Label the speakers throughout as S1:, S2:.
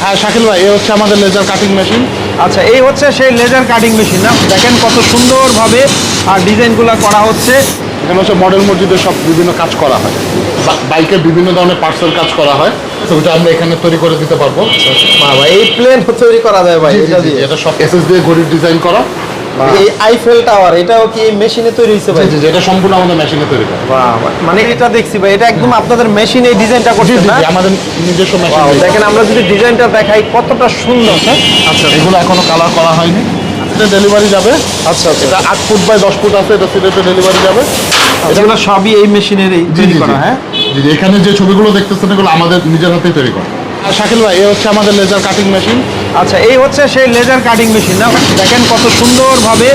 S1: হ্যাঁ শাকিল ভাই এ হচ্ছে আমাদের লেজার কাটিং মেশিন
S2: আচ্ছা এই হচ্ছে সেই লেজার কাটিং মেশিন না? দেখেন কত সুন্দরভাবে আর ডিজাইনগুলো করা হচ্ছে।
S1: এখানে হচ্ছে মডেল মসজিদের সব বিভিন্ন কাজ করা হয়। বা- বাইকের বিভিন্ন ধরনের পার্সেল কাজ করা হয়। তো ওটা আমরা এখানে তৈরি করে দিতে পারব।
S2: এই প্লেন তৈরি করা যায় ভাই
S1: জি, জি,
S2: এটা
S1: সব
S2: এস
S1: এটা সব এসএস দিয়ে ঘড়ির ডিজাইন করা।
S2: এই আইফেল টাওয়ার এটাও কি মেশিনে তৈরি হয়েছে ভাই?
S1: এটা সম্পূর্ণ আমাদের মেশিনে তৈরি
S2: মানে এটা দেখছি ভাই এটা একদম আপনাদের মেশিনে এই ডিজাইনটা করছেন না?
S1: আমাদের নিজস্ব মেশিন
S2: দেখেন আমরা যদি ডিজাইনটা দেখাই কতটা সুন্দর হ্যাঁ?
S1: আচ্ছা এগুলো এখনও কালার করা হয়নি। এটা ডেলিভারি যাবে।
S2: আচ্ছা আচ্ছা।
S1: এটা আট ফুট বাই দশ ফুট আছে এটা সিলেটে ডেলিভারি যাবে।
S2: এগুলো সবই এই মেশিনের এই
S1: জি
S2: তৈরি করা হ্যাঁ?
S1: জি এখানে যে ছবিগুলো দেখতেছেন এগুলো আমাদের নিজের হাতেই তৈরি করা। শাকিল ভাই এ হচ্ছে আমাদের লেজার কাটিং মেশিন
S2: আচ্ছা এই হচ্ছে সেই লেজার কাটিং মেশিন না দেখেন কত সুন্দরভাবে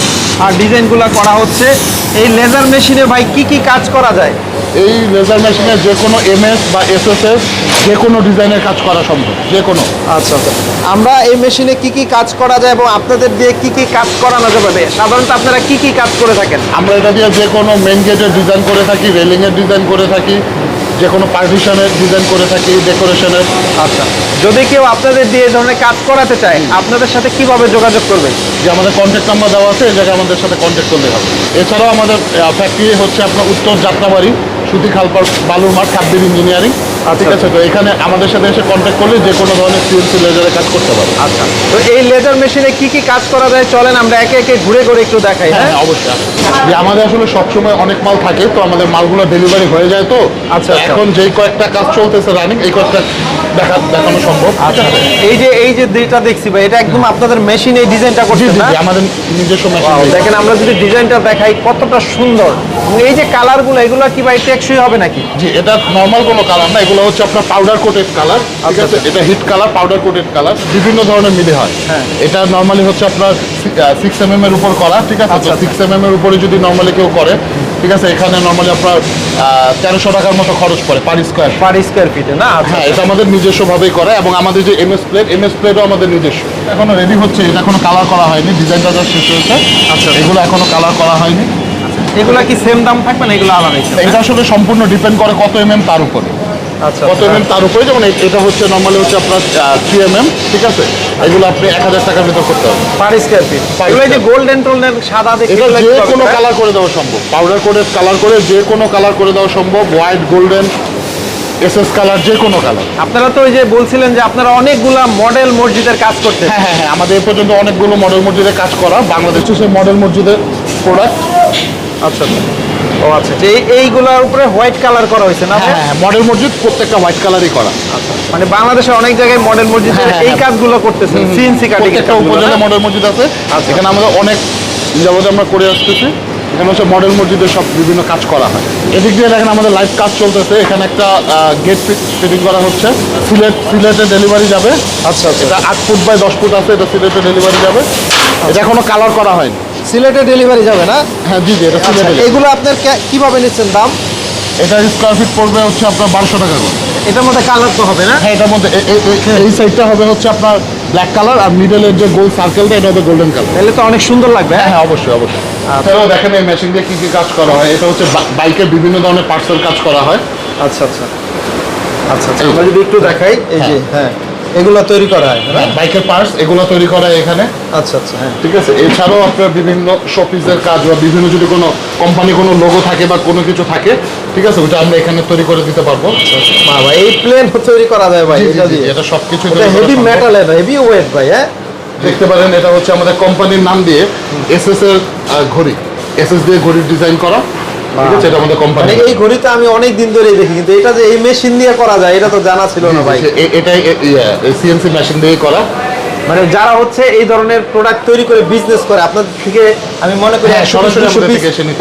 S2: আর ডিজাইনগুলো করা হচ্ছে। এই লেজার মেশিনে ভাই কি কি কাজ করা যায়?
S1: এই লেজার মেশিনে যে কোনো এমএস বা এসএসএস যে কোনো ডিজাইনের কাজ করা সম্ভব যে কোনো
S2: আচ্ছা আচ্ছা। আমরা এই মেশিনে কি কি কাজ করা যায় এবং আপনাদের দিয়ে কি কি কাজ করানো যাবে সাধারণত আপনারা কি কি কাজ করে থাকেন?
S1: আমরা এটা দিয়ে যে কোনো মেন গেটের ডিজাইন করে থাকি রেলিংয়ের ডিজাইন করে থাকি যে কোনো পার্টিশনের ডিজাইন করে থাকি ডেকোরেশনের
S2: আচ্ছা যদি কেউ আপনাদের দিয়ে ধরনের কাজ করাতে চায় আপনাদের সাথে কীভাবে যোগাযোগ করবে?
S1: যে আমাদের কন্ট্যাক্ট নাম্বার দেওয়া আছে এই জায়গায় আমাদের সাথে কন্ট্যাক্ট করলে হবে। এছাড়াও আমাদের ফ্যাক্টরি হচ্ছে আপনার উত্তর যাত্রাবাড়ি সুতি খালপার বালুর মাঠ কাব্বির ইঞ্জিনিয়ারিং ঠিক আছে তো এখানে আমাদের সাথে এসে কন্ট্যাক্ট করলে যে কোনো ধরনের সিএনসি লেজারে কাজ করতে পারবে।
S2: আচ্ছা তো এই লেজার মেশিনে কি কি কাজ করা যায়? চলেন আমরা একে একে ঘুরে ঘুরে একটু দেখাই
S1: হ্যাঁ
S2: হ্যাঁ?
S1: হ্যাঁ, অবশ্যই। যে আমাদের আসলে সবসময় অনেক মাল থাকে তো আমাদের মালগুলো ডেলিভারি হয়ে যায় তো।
S2: আচ্ছা, আচ্ছা।
S1: এখন যেই কয়েকটা কাজ চলতেছে রানিং এই কয়েকটা দেখা দেখানো সম্ভব
S2: আচ্ছা এই যে এই যে দুইটা দেখছি ভাই এটা একদম আপনাদের মেশিন এই ডিজাইনটা না
S1: জি, আমাদের নিজস্ব
S2: Wow,
S1: মেশিন
S2: দেখেন আমরা যদি ডিজাইনটা দেখাই কতটা সুন্দর। এই যে কালারগুলো এগুলো কি ভাই টেকসই হবে নাকি?
S1: জি এটা নর্মাল কোনো কালার না এগুলো হচ্ছে আপনার পাউডার কোটেড কালার ঠিক
S2: আচ্ছা,
S1: আছে? এটা heat colour powder coated colour বিভিন্ন ধরনের মিলে হয়।
S2: হ্যাঁ।
S1: এটা নর্মালি হচ্ছে আপনার সিক্স এম এম এর উপর করা ঠিক আছে?
S2: আচ্ছা,
S1: সিক্স এম এম এর উপরে যদি নর্মালি কেউ করে ঠিক আছে? এখানে নর্মালি আপনার তেরোশো টাকার মতো খরচ পড়ে পার স্কোয়ার
S2: পার স্কোয়ার ফিটে না? আচ্ছা
S1: হ্যাঁ এটা আমাদের নিজস্বভাবেই করা এবং আমাদের যে এমএস প্লেট এমএস প্লেটও আমাদের নিজস্ব। এখনও রেডি হচ্ছে এটা এখনও কালার করা হয়নি ডিজাইনটা যা শেষ হয়েছে।
S2: আচ্ছা।
S1: এগুলো এখনও কালার করা হয়নি।
S2: এগুলা কি সেম দাম থাকবে না এগুলো আলাদা?
S1: এটা আসলে সম্পূর্ণ ডিপেন্ড করে কত এমএম তার উপরে।
S2: আচ্ছা
S1: কত এমএম তার উপরে? যেমন এটা হচ্ছে নর্মালি হচ্ছে আপনার থ্রি এমএম ঠিক আছে? এগুলো আপনি এক হাজার টাকার ভিতর করতে হবে
S2: পার স্কোয়ার ফিট এগুলো যে গোল্ডেন টোল্ডেন সাদা
S1: এটা যে কোনো কালার করে দেওয়া সম্ভব। পাউডার করে কালার করে যে কোনো কালার করে দেওয়া সম্ভব। হোয়াইট গোল্ডেন এসএস কালার যে কোনো কালার
S2: আপনারা তো ওই যে বলছিলেন যে আপনারা অনেকগুলা মডেল মসজিদের কাজ করতেন
S1: হ্যাঁ হ্যাঁ হ্যাঁ আমাদের এ পর্যন্ত অনেকগুলো মডেল মসজিদে কাজ করা। বাংলাদেশ হচ্ছে মডেল মসজিদের প্রোডাক্ট
S2: আচ্ছা আচ্ছা। ও আচ্ছা যে এই- এইগুলার উপরে হোয়াইট কালার করা হয়েছে না
S1: হ্যাঁ হ্যাঁ মডেল মসজিদ প্রত্যেকটা হোয়াইট কালারই করা।
S2: আচ্ছা মানে বাংলাদেশে অনেক জায়গায় মডেল মসজিদের
S1: হ্যাঁ, হ্যাঁ,
S2: এই
S1: হ্যাঁ।
S2: কাজগুলো করতেছেন সিএনসি কাটিং
S1: প্রত্যেকটা উপজেলা মডেল মসজিদ আছে। এখানে আমাদের অনেক যাবতীয় আমরা করে আসতেছি। এখানে হচ্ছে মডেল মসজিদের সব বিভিন্ন কাজ করা হয়। এদিক দিয়ে দেখেন আমাদের লাইভ কাজ চলতেছে। এখানে একটা গেট ফিটিং করা হচ্ছে। সিলেট সিলেটে ডেলিভারি যাবে।
S2: আচ্ছা আচ্ছা।
S1: এটা আট ফুট বাই দশ ফুট আছে। এটা সিলেটে ডেলিভারি যাবে। এটা এখনও কালার করা হয়নি।
S2: সিলেটে ডেলিভারি যাবে না?
S1: হ্যাঁ জি জি এটা
S2: আচ্ছা
S1: সিলেটে
S2: এগুলো আপনার কীভাবে নিচ্ছেন দাম?
S1: এটা স্কোয়ার ফিট পড়বে হচ্ছে আপনার বারোশো টাকা করে।
S2: এটার মধ্যে কালার তো হবে না?
S1: হ্যাঁ এটার মধ্যে এ- এই সাইডটা হবে হচ্ছে আপনার ব্ল্যাক কালার আর মিডলের যে গোল সার্কেলটা এটা হবে গোল্ডেন কালার
S2: তাহলে তো অনেক সুন্দর লাগবে
S1: হ্যাঁ
S2: হ্যাঁ?
S1: হ্যাঁ অবশ্যই অবশ্যই। তাছাড়াও দেখেন এই মেশিন দিয়ে কী কী কাজ করা হয়। এটা হচ্ছে বাইকের বিভিন্ন ধরনের পার্সেল কাজ করা হয়।
S2: আচ্ছা আচ্ছা। আচ্ছা আচ্ছা আমরা যদি একটু দেখাই এই যে হ্যাঁ। এগুলো তৈরি করা হয়
S1: বাইকের পার্টস এগুলো তৈরি করা হয় এখানে।
S2: আচ্ছা আচ্ছা হ্যাঁ।
S1: ঠিক আছে এছাড়াও আপনার বিভিন্ন শোপিসের কাজ বা বিভিন্ন যদি কোনো কোম্পানি কোনো লোগো থাকে বা কোনো কিছু থাকে ঠিক আছে ওটা আমরা এখানে তৈরি করে দিতে পারব।
S2: বাবা এই প্লেন তৈরি করা যায় ভাই এটা দিয়ে।
S1: এটা সব কিছু
S2: এটা হেভি মেটালের হেভি ওয়েট ভাই হ্যাঁ?
S1: দেখতে পারেন এটা হচ্ছে আমাদের কোম্পানির নাম দিয়ে এসএস এর ঘড়ি। এসএস দিয়ে ঘড়ির ডিজাইন করা। ঠিক আছে এটা আমাদের কোম্পানি
S2: মানে এই ঘড়িটা আমি অনেক দিন ধরেই দেখি কিন্তু এটা যে এই মেশিন দিয়ে করা যায় এটা তো জানা ছিল না ভাই।
S1: এটাই সিএনসি মেশিন দিয়ে করা।
S2: মানে যারা হচ্ছে এই ধরনের প্রোডাক্ট তৈরি করে বিজনেস করে আপনার থেকে আমি মনে করি
S1: হ্যাঁ, সরাসরি।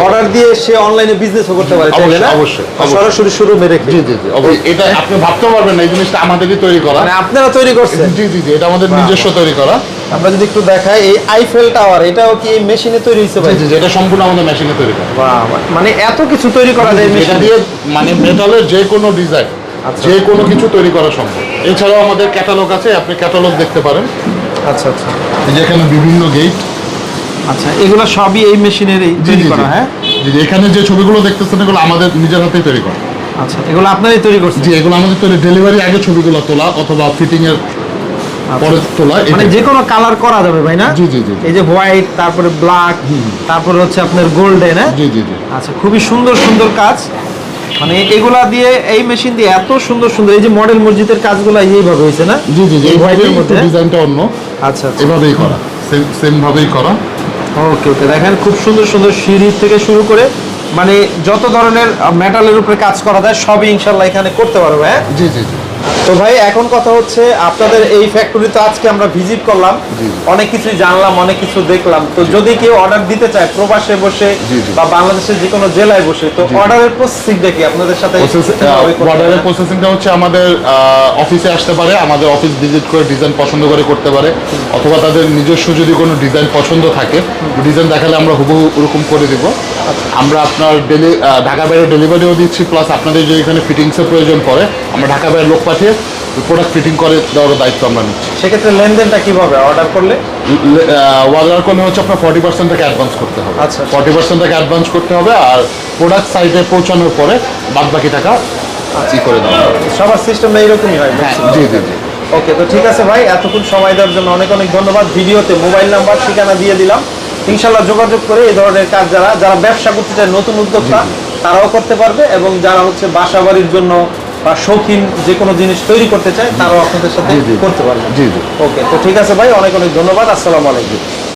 S2: অর্ডার দিয়ে সে অনলাইনে বিজনেসও করতে পারে
S1: অবশ্যই।
S2: সরাসরি শুরু মেরে
S1: জি জি জি এটা আপনি ভাবতে পারবেন না এই জিনিসটা আমাদেরই তৈরি করা।
S2: মানে আপনারা তৈরি করছেন।
S1: জি জি জি এটা আমাদের নিজস্ব তৈরি করা।
S2: আমরা যদি একটু দেখাই এই আইফেল টাওয়ার এটাও কি এই মেশিনে তৈরি হয়েছে ভাই?
S1: জি এটা সম্পূর্ণ আমাদের মেশিনে তৈরি করা।
S2: বাহ, মানে এত কিছু তৈরি করা যায় মেশিনে
S1: দিয়ে মানে মেটালের যে কোনো ডিজাইন
S2: আচ্ছা।
S1: যে কোনো কিছু তৈরি করা সম্ভব। এছাড়াও আমাদের ক্যাটালগ আছে আপনি ক্যাটালগ দেখতে পারেন।
S2: আচ্ছা আচ্ছা।
S1: এই যে এখানে বিভিন্ন গেট
S2: আচ্ছা এগুলো সবই এই মেশিনের তৈরি করা হ্যাঁ?
S1: জি জি এখানে যে ছবিগুলো দেখতেছেন এগুলো আমাদের নিজের হাতেই তৈরি করা।
S2: আচ্ছা এগুলো আপনারাই তৈরি করছেন?
S1: জি এগুলো আমাদের তৈরি ডেলিভারি আগে ছবিগুলো তোলা অথবা ফিটিং এর তোলা
S2: মানে যে কোনো কালার করা যাবে ভাই না?
S1: জি, জি, জি।
S2: এই যে হোয়াইট তারপরে ব্ল্যাক তারপরে হচ্ছে আপনার গোল্ডেন হ্যাঁ?
S1: জি জি জি।
S2: আচ্ছা খুবই সুন্দর সুন্দর কাজ। মানে এগুলা দিয়ে এই মেশিন দিয়ে এত সুন্দর সুন্দর এই যে মডেল মসজিদের কাজগুলো এইভাবে হয়েছে না?
S1: জি জি জি
S2: এই হোয়াইটের মধ্যে।
S1: ডিজাইনটা অন্য।
S2: আচ্ছা আচ্ছা।
S1: এভাবেই করা। সেম সেম ভাবেই করা।
S2: ওকে ওকে দেখেন খুব সুন্দর সুন্দর সিঁড়ি থেকে শুরু করে মানে যত ধরনের মেটালের উপরে কাজ করা যায় সবই ইনশাল্লাহ এখানে করতে পারবে হ্যাঁ?
S1: জি জি জি।
S2: তো ভাই এখন কথা হচ্ছে আপনাদের এই ফ্যাক্টরিতে আজকে আমরা ভিজিট করলাম। অনেক কিছু জানলাম অনেক কিছু দেখলাম। তো যদি কেউ অর্ডার দিতে চায় প্রবাসে বসে। বা বাংলাদেশের যে কোনো জেলায় বসে তো। অর্ডারের প্রসেসিংটা কি আপনাদের সাথে
S1: অর্ডারের প্রসেসিংটা হচ্ছে আমাদের অফিসে আসতে পারে আমাদের অফিস ভিজিট করে ডিজাইন পছন্দ করে করতে পারে অথবা তাদের নিজস্ব যদি কোনো ডিজাইন পছন্দ থাকে ডিজাইন দেখালে আমরা হুবহু ওরকম করে দিব। আমরা আপনার ডেলি ঢাকা বাইরে ডেলিভারিও দিচ্ছি প্লাস আপনাদের যে এখানে ফিটিংসের প্রয়োজন পড়ে আমরা ঢাকা বাইরের লোক পাঠিয়ে প্রোডাক্ট ফিটিং করে দেওয়ার দায়িত্ব আমরা নিচ্ছি।
S2: সেক্ষেত্রে লেনদেনটা কীভাবে? অর্ডার করলে?
S1: অর্ডার করলে হচ্ছে আপনার ফর্টি পার্সেন্ট টাকা অ্যাডভান্স করতে হবে।
S2: আচ্ছা, আচ্ছা।
S1: ফর্টি পার্সেন্ট টাকা অ্যাডভান্স করতে হবে আর প্রোডাক্ট সাইটে পৌঁছানোর পরে বাদ বাকি টাকা ই করে দেওয়া
S2: সবার সিস্টেমটা এরকমই হয়
S1: হ্যাঁ জি জি জি।
S2: ওকে তো ঠিক আছে ভাই এতক্ষণ সময় দেওয়ার জন্য অনেক অনেক ধন্যবাদ। ভিডিওতে মোবাইল নাম্বার ঠিকানা দিয়ে দিলাম। ইনশাল্লাহ যোগাযোগ করে এই ধরনের কাজ যারা যারা ব্যবসা করতে চায় নতুন উদ্যোক্তা তারাও করতে পারবে এবং যারা হচ্ছে বাসা বাড়ির জন্য বা শৌখিন যে কোনো জিনিস তৈরি করতে চায় তারাও আপনাদের সাথে। করতে পারবে।
S1: জি জি।
S2: ওকে তো ঠিক আছে ভাই অনেক অনেক ধন্যবাদ। আসসালামু আলাইকুম।